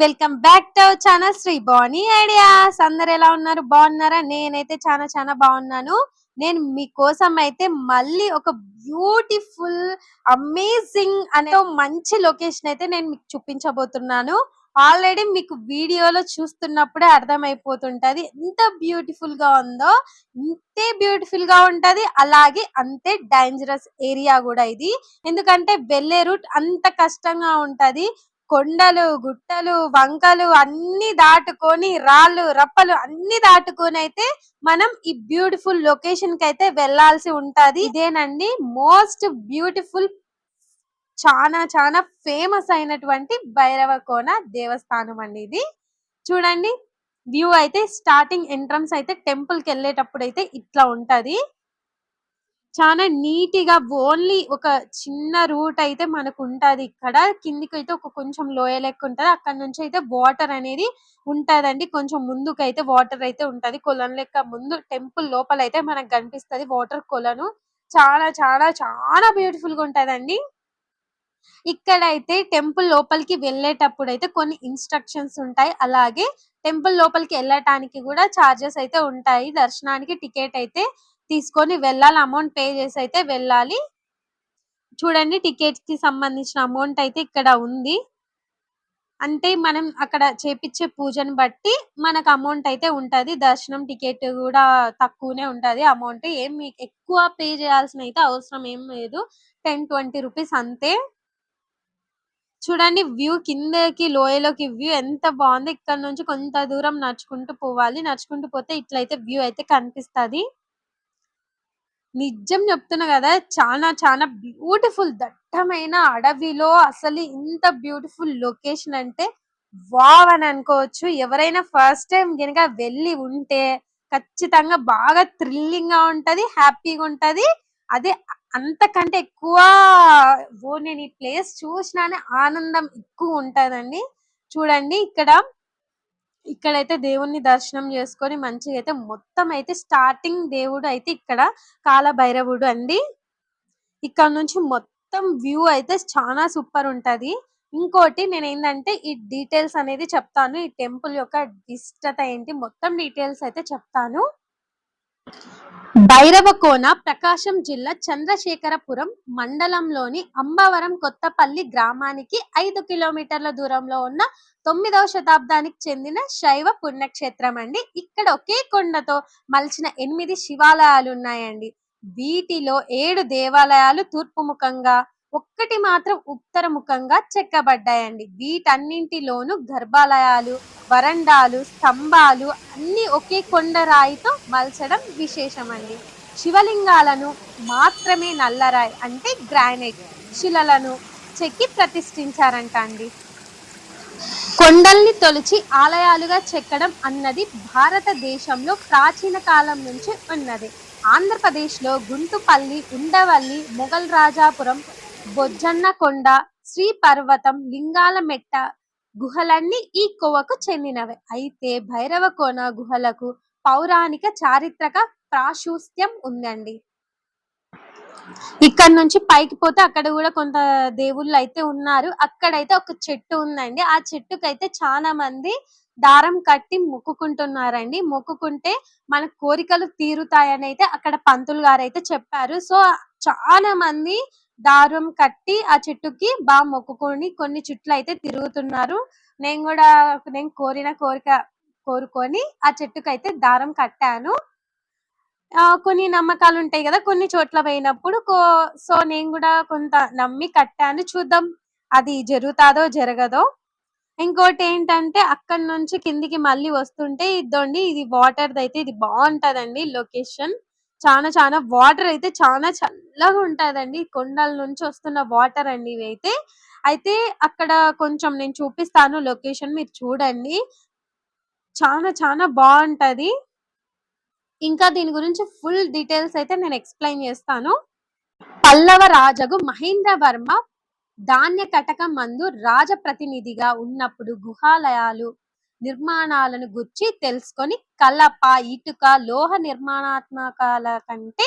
Welcome back to our channel Sri Bani ideas. అందరు ఎలా ఉన్నారు? బాగున్నారా? నేనైతే చాలా చాలా బాగున్నాను. నేను మీకోసం అయితే మళ్ళీ ఒక బ్యూటిఫుల్ అమేజింగ్ అనే మంచి లొకేషన్ అయితే నేను మీకు చూపించబోతున్నాను. ఆల్రెడీ మీకు వీడియోలో చూస్తున్నప్పుడే అర్థమైపోతుంటది. ఎంత బ్యూటిఫుల్గా ఉందో ఇంతే బ్యూటిఫుల్గా ఉంటది. అలాగే అంతే డేంజరస్ ఏరియా కూడా ఇది. ఎందుకంటే వెళ్ళే రూట్ అంత కష్టంగా ఉంటది. కొండలు గుట్టలు వంకలు అన్ని దాటుకొని రాళ్ళు రప్పలు అన్ని దాటుకొని అయితే మనం ఈ బ్యూటిఫుల్ లొకేషన్కి అయితే వెళ్ళాల్సి ఉంటది. ఇదేనండి మోస్ట్ బ్యూటిఫుల్ చాలా చాలా ఫేమస్ అయినటువంటి భైరవకోన దేవస్థానం అండి ఇది. చూడండి వ్యూ అయితే స్టార్టింగ్ ఎంట్రన్స్ అయితే టెంపుల్కి వెళ్ళేటప్పుడు అయితే ఇట్లా ఉంటది. చాలా నీటిగా ఓన్లీ ఒక చిన్న రూట్ అయితే మనకు ఉంటది ఇక్కడ కిందికి అయితే ఒక కొంచెం లోయ లెక్క ఉంటది. అక్కడ నుంచి అయితే వాటర్ అనేది ఉంటదండి. కొంచెం ముందుకు అయితే వాటర్ అయితే ఉంటది. కొలను లెక్క ముందు టెంపుల్ లోపల అయితే మనకు కనిపిస్తది వాటర్ కొలను. చాలా చాలా చాలా బ్యూటిఫుల్గా ఉంటదండి. ఇక్కడ అయితే టెంపుల్ లోపలికి వెళ్ళేటప్పుడు అయితే కొన్ని ఇన్స్ట్రక్షన్స్ ఉంటాయి. అలాగే టెంపుల్ లోపలికి వెళ్ళటానికి కూడా చార్జెస్ అయితే ఉంటాయి. దర్శనానికి టికెట్ అయితే తీసుకొని వెళ్ళాలి. అమౌంట్ పే చేసి అయితే వెళ్ళాలి. చూడండి టికెట్కి సంబంధించిన అమౌంట్ అయితే ఇక్కడ ఉంది. అంటే మనం అక్కడ చేపించే పూజను బట్టి మనకు అమౌంట్ అయితే ఉంటది. దర్శనం టికెట్ కూడా తక్కువనే ఉంటది. అమౌంట్ ఏం మీకు ఎక్కువ పే చేయాల్సిన అయితే అవసరం ఏం లేదు. టెన్ ట్వంటీ రూపీస్ అంతే. చూడండి వ్యూ కిందకి లోయలోకి వ్యూ ఎంత బాగుంది. ఇక్కడ నుంచి కొంత దూరం నడుచుకుంటూ పోవాలి. నడుచుకుంటూ పోతే ఇట్లయితే వ్యూ అయితే కనిపిస్తది. నిజం చెప్తున్నా కదా చాలా చాలా బ్యూటిఫుల్ దట్టమైన అడవిలో అసలు ఇంత బ్యూటిఫుల్ లొకేషన్ అంటే వావ్ అని అనుకోవచ్చు. ఎవరైనా ఫస్ట్ టైం కనుక వెళ్ళి ఉంటే ఖచ్చితంగా బాగా థ్రిల్లింగ్గా ఉంటది హ్యాపీగా ఉంటది. అదే అంతకంటే ఎక్కువ ఓ నేను ఈ ప్లేస్ చూసినానే ఆనందం ఎక్కువ ఉంటదండి. చూడండి ఇక్కడ ఇక్కడైతే దేవుణ్ణి దర్శనం చేసుకొని మంచిగా అయితే మొత్తం అయితే స్టార్టింగ్ దేవుడు అయితే ఇక్కడ కాలభైరవుడు అండి. ఇక్కడ నుంచి మొత్తం వ్యూ అయితే చాలా సూపర్ ఉంటది. ఇంకోటి నేను ఏంటంటే ఈ డీటెయిల్స్ అనేది చెప్తాను. ఈ టెంపుల్ యొక్క విశిష్టత ఏంటి మొత్తం డీటెయిల్స్ అయితే చెప్తాను. భైరవకోన ప్రకాశం జిల్లా చంద్రశేఖరపురం మండలంలోని అంబవరం కొత్తపల్లి గ్రామానికి ఐదు కిలోమీటర్ల దూరంలో ఉన్న తొమ్మిదవ శతాబ్దానికి చెందిన శైవ పుణ్యక్షేత్రం అండి. ఇక్కడ ఒకే కొండతో మలిచిన ఎనిమిది శివాలయాలు ఉన్నాయండి. వీటిలో ఏడు దేవాలయాలు తూర్పు ముఖంగా ఒక్కటి మాత్రం ఉత్తరముఖంగా చెక్కబడ్డాయండి. వీటన్నింటిలోనూ గర్భాలయాలు వరండాలు స్తంభాలు అన్ని ఒకే కొండరాయితో మలచడం విశేషమండి. శివలింగాలను మాత్రమే నల్లరాయి అంటే గ్రానైట్ శిలలను చెక్కి ప్రతిష్ఠించారంట అండి. కొండల్ని తొలిచి ఆలయాలుగా చెక్కడం అన్నది భారతదేశంలో ప్రాచీన కాలం నుంచి ఉన్నది. ఆంధ్రప్రదేశ్లో గుంటుపల్లి ఉండవల్లి మొఘల్ రాజాపురం బొజ్జన్న కొండ శ్రీ పర్వతం లింగాల మెట్ట గుహలన్నీ ఈ కోవకు చెందినవే. అయితే భైరవకోన గుహలకు పౌరాణిక చారిత్రక ప్రాశుస్త్యం ఉందండి. ఇక్కడ నుంచి పైకి పోతే అక్కడ కూడా కొంత దేవుళ్ళు అయితే ఉన్నారు. అక్కడైతే ఒక చెట్టు ఉందండి. ఆ చెట్టుకైతే చాలా మంది దారం కట్టి మొక్కుకుంటున్నారండి. మొక్కుకుంటే మన కోరికలు తీరుతాయని అయితే అక్కడ పంతులు గారు అయితే చెప్పారు. సో చాలా మంది దారం కట్టి ఆ చెట్టుకి బాగా మొక్కుకొని కొన్ని చుట్లు అయితే తిరుగుతున్నారు. నేను కూడా నేను కోరిన కోరిక కోరుకొని ఆ చెట్టుకి అయితే దారం కట్టాను. ఆ కొన్ని నమ్మకాలు ఉంటాయి కదా కొన్ని చోట్ల పోయినప్పుడు కో- సో నేను కూడా కొంత నమ్మి కట్టాను. చూద్దాం అది జరుగుతాదో జరగదో. ఇంకోటి ఏంటంటే అక్కడి నుంచి కిందికి మళ్ళీ వస్తుంటే ఇద్దండి ఇది వాటర్ అయితే ఇది బాగుంటదండి లొకేషన్ చాలా చాలా వాటర్ అయితే చాలా చల్లగా ఉంటుందండి. కొండల నుంచి వస్తున్న వాటర్ అండి ఇవైతే అయితే. అయితే అక్కడ కొంచెం నేను చూపిస్తాను లొకేషన్ మీరు చూడండి. చాలా చాలా బాగుంటది. ఇంకా దీని గురించి ఫుల్ డీటెయిల్స్ అయితే నేను ఎక్స్ప్లెయిన్ చేస్తాను. పల్లవ రాజగు మహేంద్ర వర్మ ధాన్య కటకం మందు రాజప్రతినిధిగా ఉన్నప్పుడు గుహాలయాలు నిర్మాణాలను గుర్చి తెలుసుకొని కలప ఇటుక లోహ నిర్మాణాత్మకాల కంటే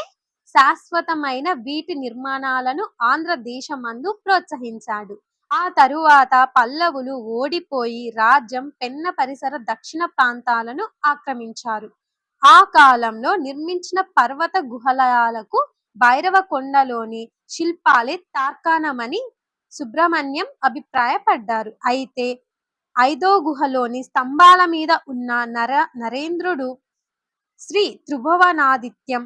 శాశ్వతమైన వీటి నిర్మాణాలను ఆంధ్రదేశమందు ప్రోత్సహించాడు. ఆ తరువాత పల్లవులు ఓడిపోయి రాజ్యం పెన్న పరిసర దక్షిణ ప్రాంతాలను ఆక్రమించారు. ఆ కాలంలో నిర్మించిన పర్వత గుహలయాలకు భైరవ కొండలోని శిల్పాలే తార్కాణమని సుబ్రహ్మణ్యం అభిప్రాయపడ్డారు. అయితే ఐదో గుహలోని స్తంభాల మీద ఉన్న నర నరేంద్రుడు శ్రీ త్రిభువనాదిత్యం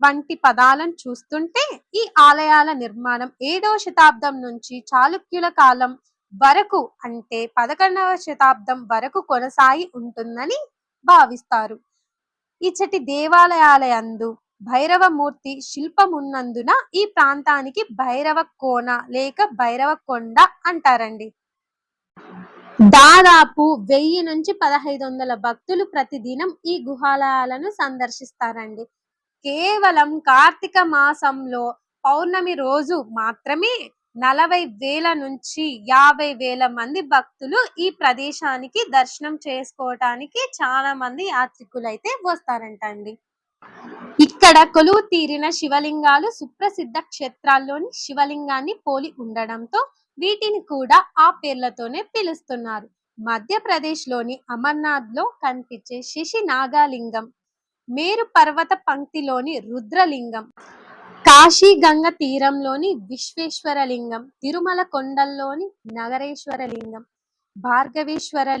వంటి పదాలను చూస్తుంటే ఈ ఆలయాల నిర్మాణం ఏడవ శతాబ్దం నుంచి చాళుక్యుల కాలం వరకు అంటే పదకొండవ శతాబ్దం వరకు కొనసాగి ఉంటుందని భావిస్తారు. ఇచ్చటి దేవాలయాలయందు భైరవమూర్తి శిల్పమున్నందున ఈ ప్రాంతానికి భైరవ కోన లేక భైరవ కొండ అంటారండి. దాదాపు వెయ్యి నుంచి పదహైదు వందల భక్తులు ప్రతిదినం ఈ గుహాలయాలను సందర్శిస్తారండి. కేవలం కార్తీక మాసంలో పౌర్ణమి రోజు మాత్రమే నలభై వేల నుంచి యాభై వేల మంది భక్తులు ఈ ప్రదేశానికి దర్శనం చేసుకోవటానికి చాలా మంది యాత్రికులు అయితే వస్తారంటండి. ఇక్కడ కొలువు తీరిన శివలింగాలు సుప్రసిద్ధ క్షేత్రాల్లోని శివలింగాన్ని పోలి ఉండడంతో వీటిని కూడా ఆ పేర్లతోనే పిలుస్తున్నారు. మధ్యప్రదేశ్లోని అమర్నాథ్లో కనిపించే శిశి నాగాలింగం మేరు పర్వత పంక్తిలోని రుద్రలింగం కాశీ గంగ తీరంలోని విశ్వేశ్వరలింగం తిరుమల కొండల్లోని నగరేశ్వర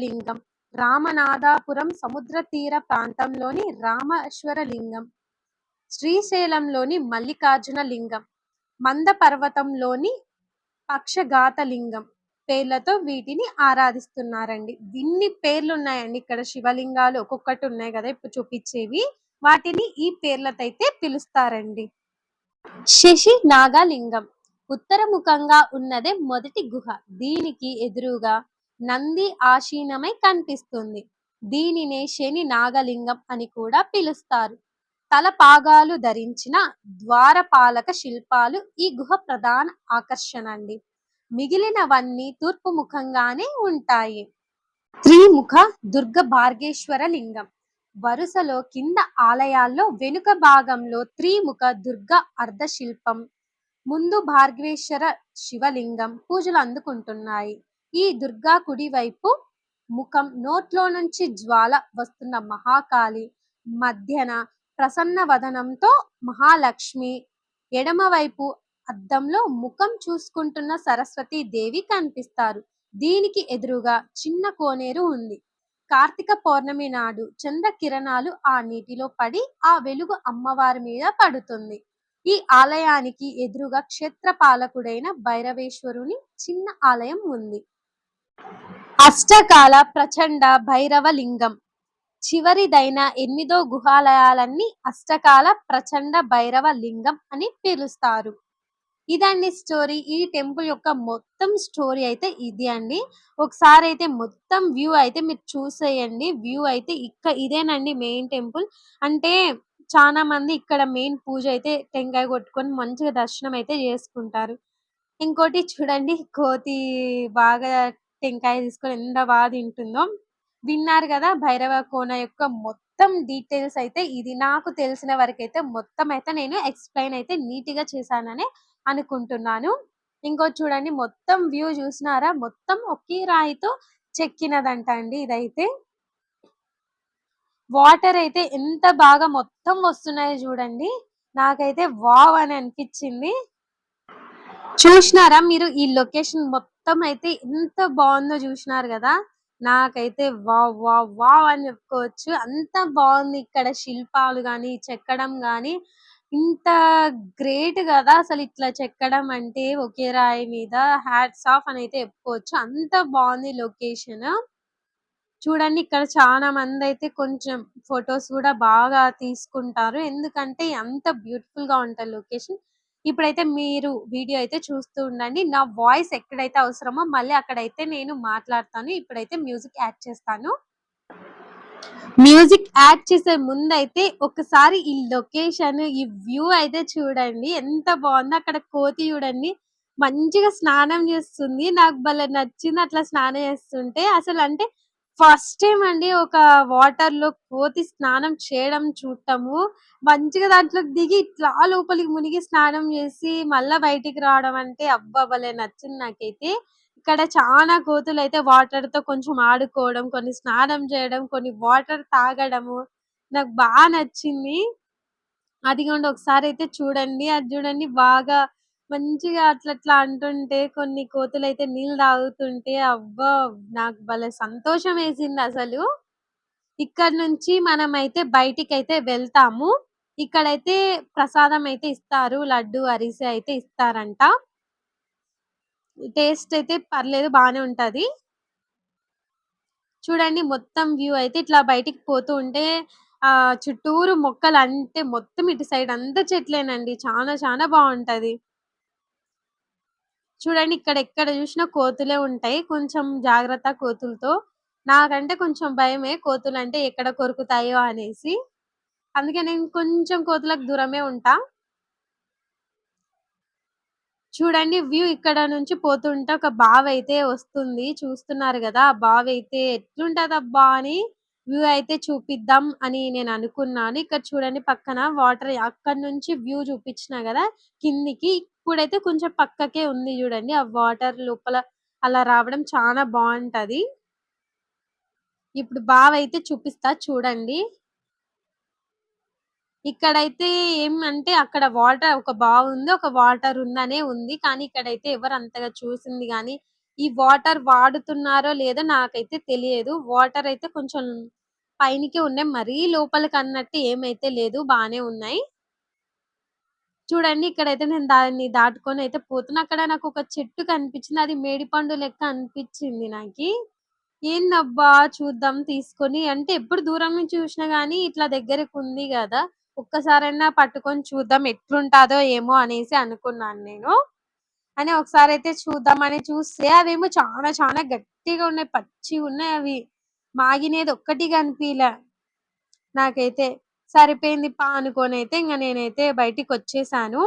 లింగం రామనాథాపురం సముద్ర తీర ప్రాంతంలోని రామేశ్వరలింగం శ్రీశైలంలోని మల్లికార్జున లింగం మంద పర్వతంలోని పక్షఘాతలింగం పేర్లతో వీటిని ఆరాధిస్తున్నారండి. ఇన్ని పేర్లు ఉన్నాయండి ఇక్కడ శివలింగాలు ఒక్కొక్కటి ఉన్నాయి కదా ఇప్పుడు చూపించేవి. వాటిని ఈ పేర్లతో అయితే పిలుస్తారండి. శశి నాగలింగం ఉత్తరముఖంగా ఉన్నదే మొదటి గుహ. దీనికి ఎదురుగా నంది ఆశీనమై కనిపిస్తుంది. దీనినే శని నాగలింగం అని కూడా పిలుస్తారు. తలపాగాలు ధరించిన ద్వారపాలక శిల్పాలు ఈ గుహ ప్రధాన ఆకర్షణ అండి మిగిలినవన్నీ తూర్పు ముఖంగానే ఉంటాయి. త్రిముఖ దుర్గ భార్గేశ్వర లింగం. వరుసలో కింద ఆలయాల్లో వెనుక భాగంలో త్రిముఖ దుర్గ అర్ధ శిల్పం. ముందు భార్గవేశ్వర శివలింగం పూజలు అందుకుంటున్నాయి. ఈ దుర్గా కుడి వైపు ముఖం నోట్లో నుంచి జ్వాల వస్తున్న మహాకాళి. మధ్యన ప్రసన్న వదనంతో మహాలక్ష్మి ఎడమవైపు అద్దంలో ముఖం చూసుకుంటున్న సరస్వతి దేవి కనిపిస్తారు. దీనికి ఎదురుగా చిన్న కోనేరు ఉంది. కార్తీక పౌర్ణమి నాడు చంద్ర కిరణాలు ఆ నీటిలో పడి ఆ వెలుగు అమ్మవారి మీద పడుతుంది. ఈ ఆలయానికి ఎదురుగా క్షేత్రపాలకుడైన భైరవేశ్వరుని చిన్న ఆలయం ఉంది. అష్టకాల ప్రచండ భైరవ లింగం చివరిదైన ఎనిమిదో గుహాలయాలన్నీ అష్టకాల ప్రచండ భైరవ లింగం అని పిలుస్తారు. ఇదండి స్టోరీ. ఈ టెంపుల్ యొక్క మొత్తం స్టోరీ అయితే ఇది అండి. ఒకసారి అయితే మొత్తం వ్యూ అయితే మీరు చూసేయండి. వ్యూ అయితే ఇక్కడ ఇదేనండి మెయిన్ టెంపుల్. అంటే చాలా మంది ఇక్కడ మెయిన్ పూజ అయితే టెంకాయ కొట్టుకొని మంచిగా దర్శనం అయితే చేసుకుంటారు. ఇంకోటి చూడండి కోతి బాగా టెంకాయ తీసుకొని ఎంత బాగా తింటుందో. విన్నారు కదా భైరవ కోన యొక్క మొత్తం డీటెయిల్స్ అయితే ఇది నాకు తెలిసిన వరకు అయితే మొత్తం అయితే నేను ఎక్స్ప్లెయిన్ అయితే నీట్గా చేశానని అనుకుంటున్నాను. ఇంకో చూడండి మొత్తం వ్యూ చూసినారా? మొత్తం ఒకే రాయితో చెక్కినదంట అండి ఇదైతే. వాటర్ అయితే ఎంత బాగా మొత్తం వస్తున్నాయో చూడండి. నాకైతే వావ్ అని అనిపించింది. చూసినారా మీరు ఈ లొకేషన్ మొత్తం అయితే ఎంత బాగుందో చూసినారు కదా? నాకైతే వావ్ వావ్ వావ్ అని చెప్పుకోవచ్చు. అంత బాగుంది ఇక్కడ శిల్పాలు గాని చెక్కడం గాని. ఇంత గ్రేట్ కదా అసలు ఇట్లా చెక్కడం అంటే ఒకే రాయి మీద. హ్యాట్స్ ఆఫ్ అని అయితే చెప్పుకోవచ్చు. అంత బాగుంది లొకేషన్. చూడండి ఇక్కడ చాలా మంది అయితే కొంచెం ఫొటోస్ కూడా బాగా తీసుకుంటారు. ఎందుకంటే అంత బ్యూటిఫుల్గా ఉంటుంది లొకేషన్. ఇప్పుడైతే మీరు వీడియో అయితే చూస్తూ ఉండండి. నా వాయిస్ ఎక్కడైతే అవసరమో మళ్ళీ అక్కడైతే నేను మాట్లాడతాను. ఇప్పుడైతే మ్యూజిక్ యాడ్ చేస్తాను. మ్యూజిక్ యాడ్ చేసే ముందు అయితే ఒకసారి ఈ లొకేషన్ ఈ వ్యూ అయితే చూడండి. ఎంత బాగుందో అక్కడ కోతి చూడండి. మంచిగా స్నానం చేస్తుంది. నాకు భలే నచ్చింది అట్లా స్నానం చేస్తుంటే. అసలు అంటే ఫస్ట్ టైం అండి ఒక వాటర్లో కోతి స్నానం చేయడం చూడటము. మంచిగా దాంట్లోకి దిగి ఇట్లా లోపలికి మునిగి స్నానం చేసి మళ్ళా బయటికి రావడం అంటే అబ్బా భలే నచ్చింది నాకైతే. ఇక్కడ చాలా కోతులు అయితే వాటర్తో కొంచెం ఆడుకోవడం కొన్ని స్నానం చేయడం కొన్ని వాటర్ తాగడము నాకు బాగా నచ్చింది. అదిగోండి ఒకసారి అయితే చూడండి. అది చూడండి బాగా మంచిగా అట్లా అట్లా అంటుంటే కొన్ని కోతులు అయితే నీళ్ళు తాగుతుంటే అబ్బా! నాకు భలే సంతోషం వేసింది అసలు. ఇక్కడ నుంచి మనం అయితే బయటికి అయితే వెళ్తాము. ఇక్కడైతే ప్రసాదం అయితే ఇస్తారు లడ్డు అరిసె అయితే ఇస్తారంట. టేస్ట్ అయితే పర్లేదు బానే ఉంటది. చూడండి మొత్తం వ్యూ అయితే ఇట్లా బయటికి పోతూ ఉంటే ఆ చుట్టూరు మొక్కలు అంటే మొత్తం ఇటు సైడ్ అంతా చెట్లేనండి. చాలా చాలా బాగుంటది. చూడండి ఇక్కడ ఎక్కడ చూసినా కోతులే ఉంటాయి. కొంచెం జాగ్రత్త కోతులతో. నాకంటే కొంచెం భయమే కోతులు అంటే ఎక్కడ కొరుకుతాయో అనేసి. అందుకే నేను కొంచెం కోతులకు దూరమే ఉంటా. చూడండి వ్యూ ఇక్కడ నుంచి పోతుంటే ఒక బావ అయితే వస్తుంది. చూస్తున్నారు కదా ఆ బావ అయితే ఎట్లుంటదబ్బా అని వ్యూ అయితే చూపిద్దాం అని నేను అనుకున్నాను. ఇక్కడ చూడండి పక్కన వాటర్ అక్కడ నుంచి వ్యూ చూపించిన కదా కిందికి ఇప్పుడైతే కొంచెం పక్కకే ఉంది చూడండి. ఆ వాటర్ లోపల అలా రావడం చాలా బాగుంటది. ఇప్పుడు బావ అయితే చూపిస్తా చూడండి. ఇక్కడైతే ఏమంటే అక్కడ వాటర్ ఒక బాగుంది ఒక వాటర్ ఉందనే ఉంది. కానీ ఇక్కడైతే ఎవరు అంతగా చూసింది కానీ ఈ వాటర్ వాడుతున్నారో లేదో నాకైతే తెలియదు. వాటర్ అయితే కొంచెం పైనకే ఉన్నాయి. మరీ లోపలికి అన్నట్టు ఏమైతే లేదు బానే ఉన్నాయి. చూడండి ఇక్కడైతే నేను దాన్ని దాటుకొని అయితే పోతున్నా. అక్కడ నాకు ఒక చెట్టు కనిపించింది. అది మేడిపండు లెక్క అనిపించింది నాకు. ఏందబ్బా చూద్దాం తీసుకొని. అంటే ఎప్పుడు దూరం నుంచి చూసినా గానీ ఇట్లా దగ్గరకు ఉంది కదా. ఒక్కసారైనా పట్టుకొని చూద్దాం ఎట్లుంటాదో ఏమో అనేసి అనుకున్నాను నేను. అని ఒకసారి అయితే చూద్దామని చూస్తే అవేమో చాలా చాలా గట్టిగా ఉన్నాయి. పచ్చి ఉన్నాయి అవి. మాగినేది ఒక్కటి కనిపించలే నాకైతే. సరిపోయింది పా అనుకోని అయితే ఇంకా నేనైతే బయటికి వచ్చేసాను